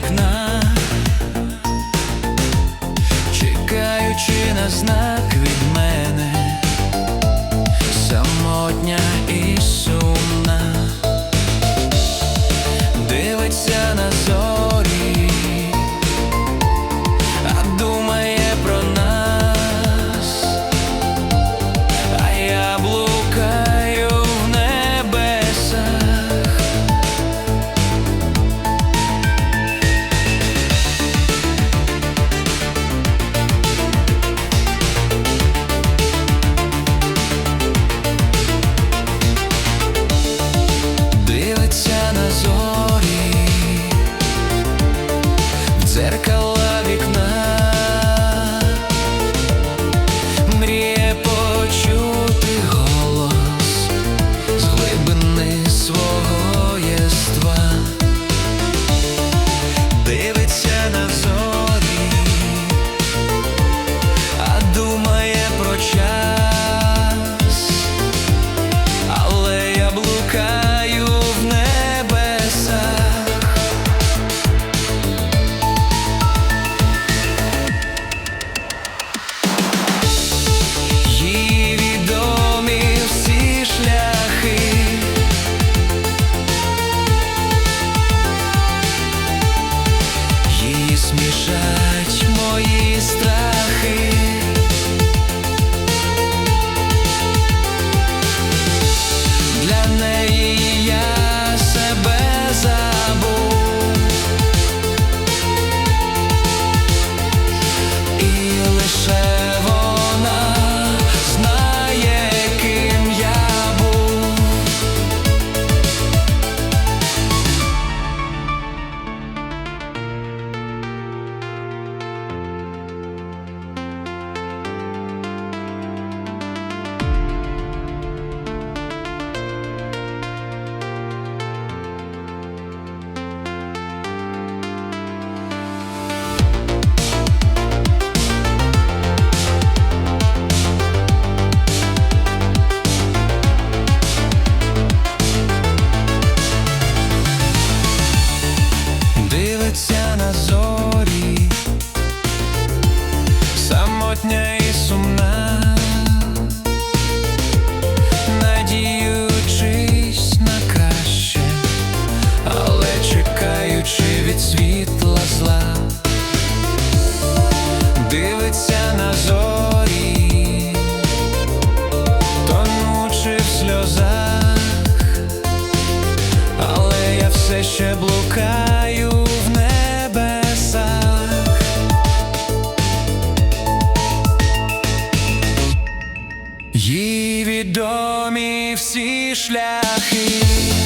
вікна, чекаючи на знак від. Ще блукаю в небесах. Їй відомі всі шляхи.